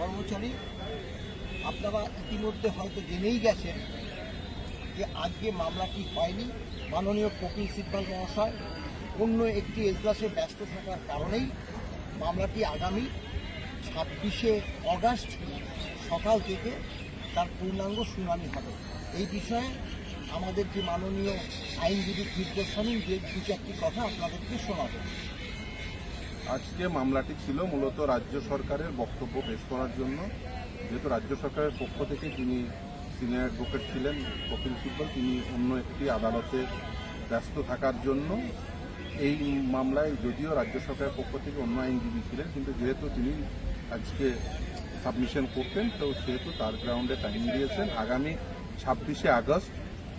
কর্মচারী, আপনারা ইতিমধ্যে হয়তো জেনেই গেছেন যে আজকে মামলাটি হয়নি। মাননীয় কপিল সিব্বাল মহাশয়, অন্য একটি এজলাসে ব্যস্ত থাকার কারণেই মামলাটি আগামী ছাব্বিশে অগাস্ট সকাল থেকে তার পূর্ণাঙ্গ শুনানি হবে। এই বিষয়ে আমাদের যে মাননীয় আইনজীবী নির্দেশনী যে দু চারটি কথা আপনাদেরকে শোনাবো। আজকে মামলাটি ছিল মূলত রাজ্য সরকারের বক্তব্য পেশ করার জন্য। যেহেতু রাজ্য সরকারের পক্ষ থেকে যিনি সিনিয়র অ্যাডভোকেট ছিলেন কপিল সিব্বল, তিনি অন্য একটি আদালতে ব্যস্ত থাকার জন্য এই মামলায় যদিও রাজ্য সরকারের পক্ষ থেকে অন্য আইনজীবী ছিলেন, কিন্তু যেহেতু তিনি আজকে সাবমিশন করতেন, তো সেহেতু তার গ্রাউন্ডে টাইম দিয়েছেন। আগামী ছাব্বিশে August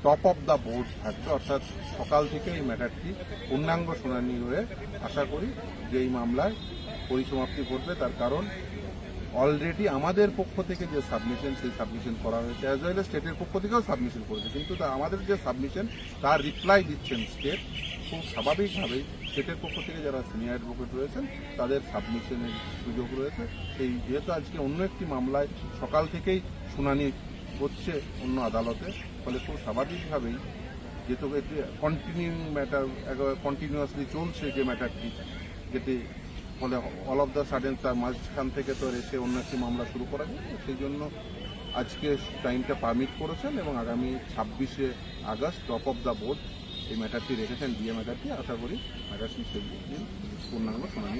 top of the board থাকবে, অর্থাৎ সকাল থেকে এই ম্যাটারটি পূর্ণাঙ্গ শুনানি হয়ে আশা করি যে এই মামলায় পরিসমাপ্তি ঘটবে। তার কারণ অলরেডি আমাদের পক্ষ থেকে যে সাবমিশন সেই সাবমিশন করা হয়েছে। অ্যাজ ওয়েল স্টেটের পক্ষ থেকেও সাবমিশন করেছে। কিন্তু আমাদের যে সাবমিশন তার রিপ্লাই দিচ্ছেন স্টেট খুব স্বাভাবিকভাবেই স্টেটের পক্ষ থেকে যারা সিনিয়র অ্যাডভোকেট রয়েছেন, তাদের সাবমিশনের সুযোগ রয়েছে। সেই যেহেতু আজকে অন্য একটি মামলায় সকাল থেকেই শুনানি হচ্ছে অন্য আদালতে, ফলে খুব স্বাভাবিকভাবেই যেহেতু এটি কন্টিনিউইং ম্যাটার কন্টিনিউয়াসলি চলছে যে ম্যাটারটি যেটি ফলে অল অফ দ্য সাডেন তার মাঝখান থেকে তো এসে অন্য একটি মামলা শুরু করা যায়, সেই জন্য আজকে টাইমটা পারমিট করেছেন এবং আগামী ছাব্বিশে August top of the board এই ম্যাটারটি রেখেছেন ডিএ ম্যাটারটি আশা করি ম্যাটারটি সেই পূর্ণাঙ্গ শুনানি